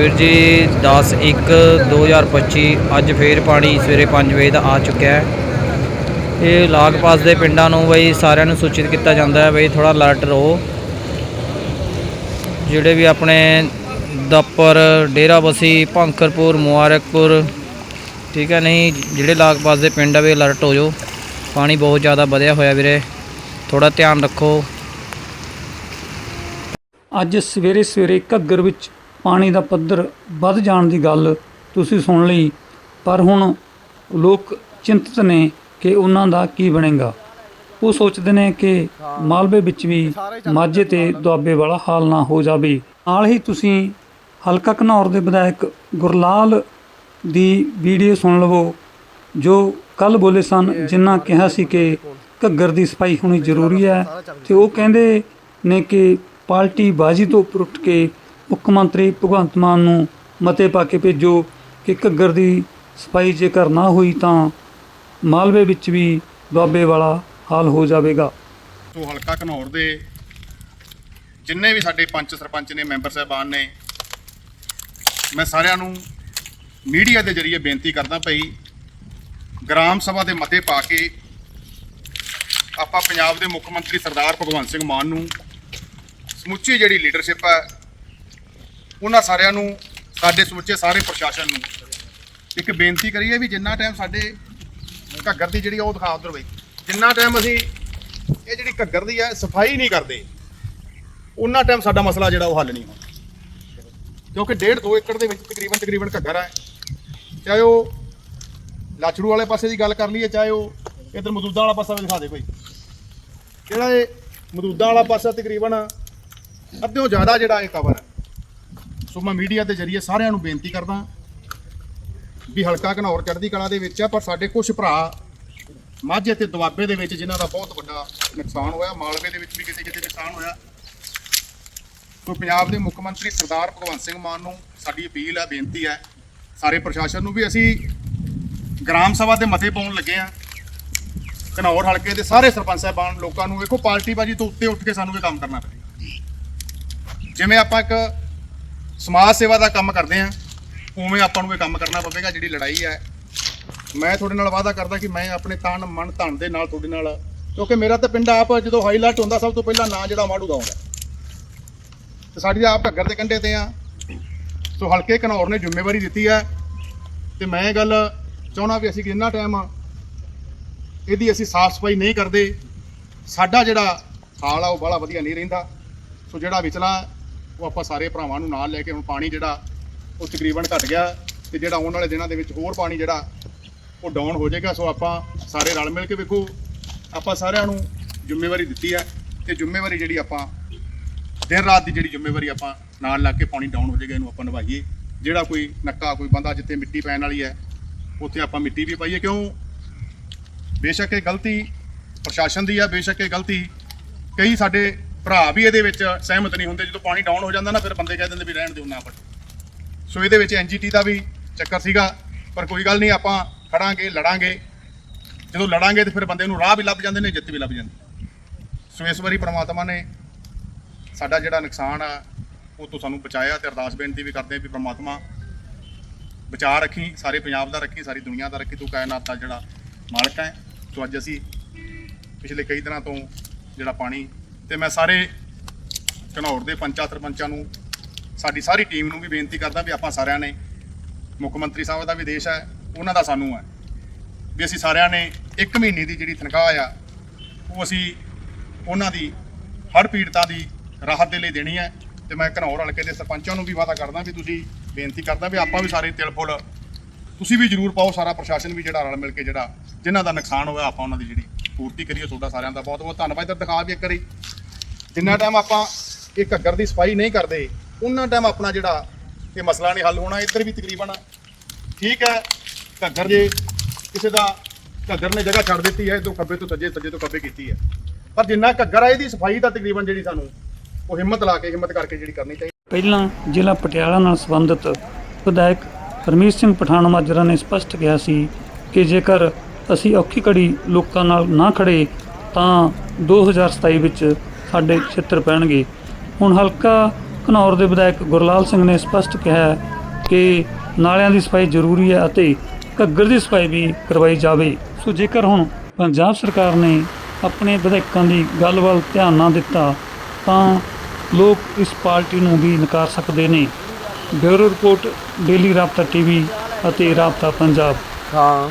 ਵੀਰ ਜੀ 10 1 2025 ਅੱਜ ਫੇਰ ਪਾਣੀ ਸਵੇਰੇ 5 ਵਜੇ ਦਾ ਆ ਚੁੱਕਿਆ ਹੈ। ਇਹ ਲਾਗ ਪਾਸ ਦੇ ਪਿੰਡਾਂ ਨੂੰ ਬਈ ਸਾਰਿਆਂ ਨੂੰ ਸੂਚਿਤ ਕੀਤਾ ਜਾਂਦਾ ਹੈ ਬਈ ਥੋੜਾ ਅਲਰਟ ਰਹੋ। ਜਿਹੜੇ ਵੀ ਆਪਣੇ ਦਪਰ ਡੇਰਾਬੱਸੀ ਭੰਕਰਪੁਰ ਮੁਬਾਰਕਪੁਰ, ਠੀਕ ਹੈ ਨਹੀਂ, ਜਿਹੜੇ ਲਾਗ ਪਾਸ ਦੇ ਪਿੰਡ ਆ ਵੀ ਅਲਰਟ ਹੋ ਜਾਓ। ਪਾਣੀ ਬਹੁਤ ਜ਼ਿਆਦਾ ਵਧਿਆ ਹੋਇਆ ਵੀਰੇ ਥੋੜਾ ਧਿਆਨ ਰੱਖੋ। ਅੱਜ ਸਵੇਰੇ ਸਵੇਰੇ ਘੱਗਰ ਵਿੱਚ ਪਾਣੀ ਦਾ ਪੱਧਰ ਵੱਧ ਜਾਣ ਦੀ ਗੱਲ ਤੁਸੀਂ ਸੁਣ ਲਈ, ਪਰ ਹੁਣ ਲੋਕ ਚਿੰਤਤ ਨੇ ਕਿ ਉਹਨਾਂ ਦਾ ਕੀ ਬਣੇਗਾ। ਉਹ ਸੋਚਦੇ ਨੇ ਕਿ ਮਾਲਵੇ ਵਿੱਚ ਵੀ ਮਾਝੇ ਤੇ ਦੁਆਬੇ ਵਾਲਾ ਹਾਲ ਨਾ ਹੋ ਜਾਵੇ। ਨਾਲ ਹੀ ਤੁਸੀਂ ਹਲਕਾ ਘਨੌਰ ਦੇ ਵਿਧਾਇਕ ਗੁਰਲਾਲ ਦੀ ਵੀਡੀਓ ਸੁਣ ਲਵੋ, ਜੋ ਕੱਲ ਬੋਲੇ ਸਨ, ਜਿਨ੍ਹਾਂ ਕਿਹਾ ਸੀ ਕਿ ਘੱਗਰ ਦੀ ਸਫ਼ਾਈ ਹੋਣੀ ਜ਼ਰੂਰੀ ਹੈ। ਤੇ ਉਹ ਕਹਿੰਦੇ ਨੇ ਕਿ ਪਾਰਟੀ ਬਾਜੀ ਤੋਂ ਉੱਪਰ ਉੱਠ ਕੇ ਮੁੱਖ ਮੰਤਰੀ ਭਗਵੰਤ ਮਾਨ ਨੂੰ ਮਤੇ ਪਾ ਕੇ ਭੇਜੋ ਕਿ ਘੱਗਰ ਦੀ ਸਫ਼ਾਈ ਜੇਕਰ ਨਾ ਹੋਈ ਤਾਂ ਮਾਲਵੇ ਵਿੱਚ ਵੀ ਦੁਆਬੇ ਵਾਲਾ ਹਾਲ ਹੋ ਜਾਵੇਗਾ। ਤੋਂ ਹਲਕਾ ਘਨੌਰ ਦੇ ਜਿੰਨੇ ਵੀ ਸਾਡੇ ਪੰਚ ਸਰਪੰਚ ਨੇ, ਮੈਂਬਰ ਸਾਹਿਬਾਨ ਨੇ, ਮੈਂ ਸਾਰਿਆਂ ਨੂੰ ਮੀਡੀਆ ਦੇ ਜ਼ਰੀਏ ਬੇਨਤੀ ਕਰਦਾ ਭਈ ਗ੍ਰਾਮ ਸਭਾ ਦੇ ਮਤੇ ਪਾ ਕੇ ਆਪਾਂ ਪੰਜਾਬ ਦੇ ਮੁੱਖ ਮੰਤਰੀ ਸਰਦਾਰ ਭਗਵੰਤ ਸਿੰਘ ਮਾਨ ਨੂੰ ਸਮੁੱਚੀ ਜਿਹੜੀ ਲੀਡਰਸ਼ਿਪ ਹੈ ਉਹਨਾਂ ਸਾਰਿਆਂ ਨੂੰ, ਸਾਡੇ ਸਮੁੱਚੇ ਸਾਰੇ ਪ੍ਰਸ਼ਾਸਨ ਨੂੰ ਇੱਕ ਬੇਨਤੀ ਕਰੀਏ ਵੀ ਜਿੰਨਾ ਟਾਈਮ ਸਾਡੇ ਘੱਗਰ ਦੀ ਜਿਹੜੀ ਆ ਉਹ ਦਿਖਾ ਉਧਰ ਬਈ। ਜਿੰਨਾ ਟਾਈਮ ਅਸੀਂ ਇਹ ਜਿਹੜੀ ਘੱਗਰ ਦੀ ਹੈ ਸਫ਼ਾਈ ਨਹੀਂ ਕਰਦੇ, ਉਹਨਾਂ ਟਾਈਮ ਸਾਡਾ ਮਸਲਾ ਜਿਹੜਾ ਉਹ ਹੱਲ ਨਹੀਂ ਹੋਣਾ ਕਿਉਂਕਿ 1.5 2 ਏਕੜ ਦੇ ਵਿੱਚ ਤਕਰੀਬਨ ਤਕਰੀਬਨ ਘੱਗਰ ਹੈ ਚਾਹੇ ਉਹ ਲਾਚੜੂ ਵਾਲੇ ਪਾਸੇ ਦੀ ਗੱਲ ਕਰ ਲਈਏ, ਚਾਹੇ ਉਹ ਇਧਰ ਮਦੂਦਾ ਵਾਲਾ ਪਾਸਾ ਵੀ ਦਿਖਾ ਦੇ ਕੋਈ। ਜਿਹੜਾ ਇਹ ਮਦੂਦਾ ਵਾਲਾ ਪਾਸਾ ਤਕਰੀਬਨ ਅੱਧਿਓਂ ਜ਼ਿਆਦਾ ਜਿਹੜਾ ਇਹ ਕਵਰ ਹੈ ਸੋ ਮੈਂ ਮੀਡੀਆ ਦੇ ਜ਼ਰੀਏ ਸਾਰਿਆਂ ਨੂੰ ਬੇਨਤੀ ਕਰਦਾ ਵੀ ਹਲਕਾ ਘਨੌਰ ਚੜ੍ਹਦੀ ਕਲਾ ਦੇ ਵਿੱਚ ਆ, ਪਰ ਸਾਡੇ ਕੁਝ ਭਰਾ ਮਾਝੇ ਤੇ ਦੁਆਬੇ ਦੇ ਵਿੱਚ ਜਿਨ੍ਹਾਂ ਦਾ ਬਹੁਤ ਵੱਡਾ ਨੁਕਸਾਨ ਹੋਇਆ, ਮਾਲਵੇ ਦੇ ਵਿੱਚ ਵੀ ਕਿਤੇ ਕਿਤੇ ਨੁਕਸਾਨ ਹੋਇਆ। ਸੋ ਪੰਜਾਬ ਦੇ ਮੁੱਖ ਮੰਤਰੀ ਸਰਦਾਰ ਭਗਵੰਤ ਸਿੰਘ ਮਾਨ ਨੂੰ ਸਾਡੀ ਅਪੀਲ ਹੈ ਬੇਨਤੀ ਹੈ ਸਾਰੇ ਪ੍ਰਸ਼ਾਸਨ ਨੂੰ ਵੀ ਅਸੀਂ ਗ੍ਰਾਮ ਸਭਾ ਦੇ ਮਤੇ ਪਾਉਣ ਲੱਗੇ ਆ। ਘਨੌਰ ਹਲਕੇ ਦੇ ਸਾਰੇ ਸਰਪੰਚ ਸਾਹਿਬਾਨ ਲੋਕਾਂ ਨੂੰ ਵੇਖੋ ਪਾਰਟੀ ਬਾਜੀ ਤੋਂ ਉੱਤੇ ਉੱਠ ਕੇ ਸਾਨੂੰ ਇਹ ਕੰਮ ਕਰਨਾ ਪਵੇਗਾ ਜਿਵੇਂ ਆਪਾਂ ਇੱਕ ਸਮਾਜ ਸੇਵਾ ਦਾ ਕੰਮ ਕਰਦੇ ਆ, ਉਵੇਂ ਆਪਾਂ ਨੂੰ ਇਹ ਕੰਮ ਕਰਨਾ ਪਵੇਗਾ ਜਿਹੜੀ ਲੜਾਈ ਹੈ ਮੈਂ ਤੁਹਾਡੇ ਨਾਲ ਵਾਅਦਾ ਕਰਦਾ ਕਿ ਮੈਂ ਆਪਣੇ ਤਨ, ਮਨ, ਧਨ ਦੇ ਨਾਲ ਤੁਹਾਡੇ ਨਾਲ, ਕਿਉਂਕਿ ਮੇਰਾ ਤਾਂ ਪਿੰਡ ਆਪ ਜਦੋਂ ਹਾਈਲਾਈਟ ਹੁੰਦਾ, ਸਭ ਤੋਂ ਪਹਿਲਾਂ ਨਾਂ ਜਿਹੜਾ ਮਾੜੂ ਦਾ ਆਉਂਦਾ। ਤੇ ਸਾਡੀ ਆਪ ਘੱਗਰ ਦੇ ਕੰਢੇ ਤੇ ਆ। ਸੋ ਹਲਕੇ ਘਨੌਰ ਨੇ ਜ਼ਿੰਮੇਵਾਰੀ ਦਿੱਤੀ ਹੈ ਤੇ ਮੈਂ ਇਹ ਗੱਲ ਚਾਹੁੰਦਾ ਵੀ ਅਸੀਂ ਕਿੰਨਾ ਟਾਈਮ ਇਹਦੀ ਅਸੀਂ ਸਾਫ਼ ਸਫ਼ਾਈ ਨਹੀਂ ਕਰਦੇ। ਸਾਡਾ ਜਿਹੜਾ ਹਾਲ ਆ, ਉਹ ਬੜਾ ਵਧੀਆ ਨਹੀਂ ਰਹਿੰਦਾ। ਸੋ ਜਿਹੜਾ ਵਿਚਲਾ ਉਹ ਆਪਾਂ ਸਾਰੇ ਭਰਾਵਾਂ ਨੂੰ ਨਾਲ ਲੈ ਕੇ ਹੁਣ ਪਾਣੀ ਜਿਹੜਾ ਉਹ ਤਕਰੀਬਨ ਘਟ ਗਿਆ ਤੇ ਜਿਹੜਾ ਆਉਣ ਵਾਲੇ ਦਿਨਾਂ ਦੇ ਵਿੱਚ ਹੋਰ ਪਾਣੀ ਜਿਹੜਾ ਉਹ ਡਾਊਨ ਹੋ ਜਾਏਗਾ। ਸੋ ਆਪਾਂ ਸਾਰੇ ਰਲ ਮਿਲ ਕੇ ਵੇਖੋ, ਆਪਾਂ ਸਾਰਿਆਂ ਨੂੰ ਜ਼ਿੰਮੇਵਾਰੀ ਦਿੱਤੀ ਹੈ ਤੇ ਜ਼ਿੰਮੇਵਾਰੀ ਜਿਹੜੀ ਆਪਾਂ ਦਿਨ ਰਾਤ ਦੀ ਜਿਹੜੀ ਜ਼ਿੰਮੇਵਾਰੀ ਆਪਾਂ ਨਾਲ ਲੱਗ ਕੇ ਪਾਣੀ ਡਾਊਨ ਹੋ ਜਾਏਗਾ, ਇਹਨੂੰ ਆਪਾਂ ਨਿਭਾਈਏ। ਜਿਹੜਾ ਕੋਈ ਨੱਕਾ ਕੋਈ ਬੰਦਾ ਜਿੱਥੇ ਮਿੱਟੀ ਪੈਣ ਵਾਲੀ ਹੈ, ਉੱਥੇ ਆਪਾਂ ਮਿੱਟੀ ਵੀ ਪਾਈਏ। ਕਿਉਂ? ਬੇਸ਼ੱਕ ਇਹ ਗਲਤੀ ਪ੍ਰਸ਼ਾਸਨ ਦੀ ਆ, ਬੇਸ਼ੱਕ ਇਹ ਗਲਤੀ ਕਈ ਸਾਡੇ ਭਰਾ ਵੀ ਇਹਦੇ ਵਿੱਚ ਸਹਿਮਤ ਨਹੀਂ ਹੁੰਦੇ, ਜਦੋਂ ਪਾਣੀ ਡਾਊਨ ਹੋ ਜਾਂਦਾ ਨਾ, ਫਿਰ ਬੰਦੇ ਕਹਿ ਦਿੰਦੇ ਵੀ ਰਹਿਣ ਦਿਓ, ਨਾ ਪਟ। ਸੋ ਇਹਦੇ ਵਿੱਚ ਐਨਜੀਟੀ ਦਾ ਵੀ ਚੱਕਰ ਸੀਗਾ, ਪਰ ਕੋਈ ਗੱਲ ਨਹੀਂ, ਆਪਾਂ ਖੜਾਂਗੇ, ਲੜਾਂਗੇ। ਜਦੋਂ ਲੜਾਂਗੇ ਤੇ ਫਿਰ ਬੰਦੇ ਨੂੰ ਰਾਹ ਵੀ ਲੱਭ ਜਾਂਦੇ ਨੇ, ਜਿੱਤ ਵੀ ਲੱਭ ਜਾਂਦੀ ਸੋ ਇਸ ਵਾਰੀ ਪ੍ਰਮਾਤਮਾ ਨੇ ਸਾਡਾ ਜਿਹੜਾ ਨੁਕਸਾਨ ਆ, ਉਹ ਤੋਂ ਸਾਨੂੰ ਬਚਾਇਆ ਤੇ ਅਰਦਾਸ ਬੇਨਤੀ ਵੀ ਕਰਦੇ ਆ ਵੀ ਪ੍ਰਮਾਤਮਾ ਬਚਾ ਰੱਖੀ, ਸਾਰੇ ਪੰਜਾਬ ਦਾ ਰੱਖੀ, ਸਾਰੀ ਦੁਨੀਆ ਦਾ ਰੱਖੀ, ਤੂੰ ਕਾਇਨਾਤ ਦਾ ਜਿਹੜਾ ਮਾਲਕ ਹੈ। ਸੋ ਅੱਜ ਅਸੀਂ ਪਿਛਲੇ ਕਈ ਦਿਨਾਂ ਤੋਂ ਜਿਹੜਾ ਪਾਣੀ ਤੇ ਮੈਂ ਸਾਰੇ ਘਨੌਰ ਦੇ ਪੰਚਾਂ ਸਰਪੰਚਾਂ ਨੂੰ, ਸਾਡੀ ਸਾਰੀ ਟੀਮ ਨੂੰ ਵੀ ਬੇਨਤੀ ਕਰਦਾ ਵੀ ਆਪਾਂ ਸਾਰਿਆਂ ਨੇ, ਮੁੱਖ ਮੰਤਰੀ ਸਾਹਿਬ ਦਾ ਵੀ ਦੇਸ਼ ਹੈ, ਉਹਨਾਂ ਦਾ ਸਾਨੂੰ ਹੈ, ਵੀ ਅਸੀਂ ਸਾਰਿਆਂ ਨੇ 1 ਮਹੀਨੇ ਦੀ ਜਿਹੜੀ ਤਨਖਾਹ ਆ, ਉਹ ਅਸੀਂ ਉਹਨਾਂ ਦੀ ਹੜ ਪੀੜਤਾਂ ਦੀ ਰਾਹਤ ਦੇ ਲਈ ਦੇਣੀ ਹੈ ਤੇ ਮੈਂ ਘਨੌਰ ਹਲਕੇ ਦੇ ਸਰਪੰਚਾਂ ਨੂੰ ਵੀ ਵਾਅਦਾ ਕਰਦਾ ਵੀ ਤੁਸੀਂ ਬੇਨਤੀ ਕਰਦਾ ਵੀ ਆਪਾਂ ਵੀ ਸਾਰੇ ਤਿਲ ਫੁੱਲ, ਤੁਸੀਂ ਵੀ ਜ਼ਰੂਰ ਪਾਓ, ਸਾਰਾ ਪ੍ਰਸ਼ਾਸਨ ਵੀ ਜਿਹੜਾ ਰਲ ਮਿਲ ਕੇ ਜਿਹੜਾ ਜਿਨ੍ਹਾਂ ਦਾ ਨੁਕਸਾਨ ਹੋਇਆ ਆਪਾਂ ਉਹਨਾਂ ਦੀ ਜਿਹੜੀ ਪੂਰਤੀ ਕਰੀਏ, ਤੁਹਾਡਾ ਸਾਰਿਆਂ ਦਾ ਬਹੁਤ ਬਹੁਤ ਧੰਨਵਾਦ। ਇੱਧਰ ਦਿਖਾ ਵੀ ਇੱਕ ਵਾਰੀ। ਜਿੰਨਾ ਟਾਈਮ ਆਪਾਂ ਇਹ ਘੱਗਰ ਦੀ ਸਫ਼ਾਈ ਨਹੀਂ ਕਰਦੇ ਉਹਨਾਂ ਟਾਈਮ ਆਪਣਾ ਜਿਹੜਾ ਇਹ ਮਸਲਾ ਨਹੀਂ ਹੱਲ ਹੋਣਾ, ਇੱਧਰ ਵੀ ਤਕਰੀਬਨ ਠੀਕ ਹੈ। ਘੱਗਰ ਜੇ ਕਿਸੇ ਦਾ ਘੱਗਰ ਨੇ ਜਗ੍ਹਾ ਛੱਡ ਦਿੱਤੀ ਹੈ ਤੋਂ ਖੱਬੇ ਤੋਂ ਸੱਜੇ ਸੱਜੇ ਤੋਂ ਖੱਬੇ ਕੀਤੀ ਹੈ। ਪਰ ਜਿੰਨਾ ਘੱਗਰ ਆ, ਇਹਦੀ ਸਫ਼ਾਈ ਤਾਂ ਤਕਰੀਬਨ ਜਿਹੜੀ ਸਾਨੂੰ ਉਹ ਹਿੰਮਤ ਲਾ ਕੇ, ਹਿੰਮਤ ਕਰਕੇ ਜਿਹੜੀ ਕਰਨੀ ਚਾਹੀਦੀ ਪਹਿਲਾਂ ਜ਼ਿਲ੍ਹਾ ਪਟਿਆਲਾ ਨਾਲ ਸੰਬੰਧਿਤ ਵਿਧਾਇਕ ਪਰਮੇਸ਼ ਸਿੰਘ ਪਠਾਨ ਮਾਜਰਾ ਨੇ ਸਪਸ਼ਟ ਕਿਹਾ ਸੀ ਕਿ ਜੇਕਰ ਅਸੀਂ ਔਖੀ ਘੜੀ ਲੋਕਾਂ ਨਾਲ ਨਾ ਖੜੇ, ਤਾਂ 2027 ਵਿੱਚ ਸਾਡੇ ਛਿੱਤਰ ਪੈਣਗੇ। ਹੁਣ ਹਲਕਾ ਘਨੌਰ ਦੇ ਵਿਧਾਇਕ ਗੁਰਲਾਲ ਸਿੰਘ ਨੇ ਸਪਸ਼ਟ ਕਿਹਾ ਕਿ ਨਾਲਿਆਂ ਦੀ ਸਫ਼ਾਈ ਜ਼ਰੂਰੀ ਹੈ ਅਤੇ ਘੱਗਰ ਦੀ ਸਫ਼ਾਈ ਵੀ ਕਰਵਾਈ ਜਾਵੇ। ਸੋ ਜੇਕਰ ਹੁਣ ਪੰਜਾਬ ਸਰਕਾਰ ਨੇ ਆਪਣੇ ਵਿਧਾਇਕਾਂ ਦੀ ਗੱਲ ਵੱਲ ਧਿਆਨ ਨਾ ਦਿੱਤਾ, ਤਾਂ ਲੋਕ ਇਸ ਪਾਰਟੀ ਨੂੰ ਵੀ ਨਕਾਰ ਸਕਦੇ ਨੇ। Bureau report, daily Rabta TV ਅਤੇ ਰਾਬਤਾ ਪੰਜਾਬ। ਹਾਂ।